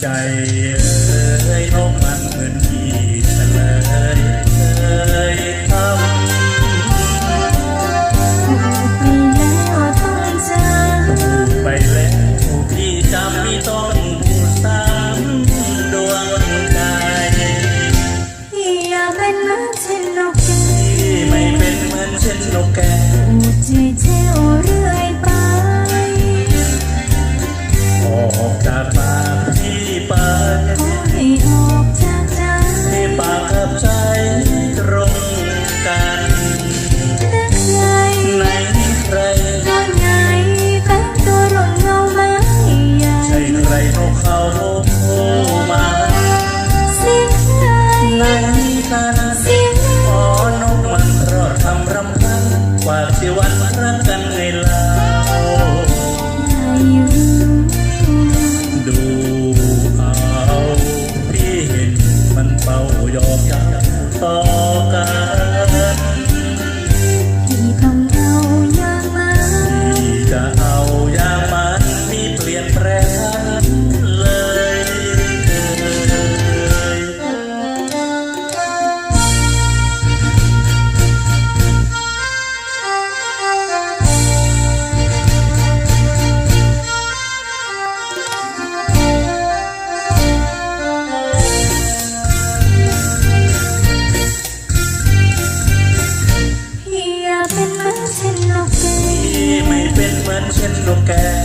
ใจเอ้ยน้องมันเหมือนที่เสลย เขามาเสียงใครในกันพอนกมันรอดทำรำพันกว่าที่วันรักกัน งแก้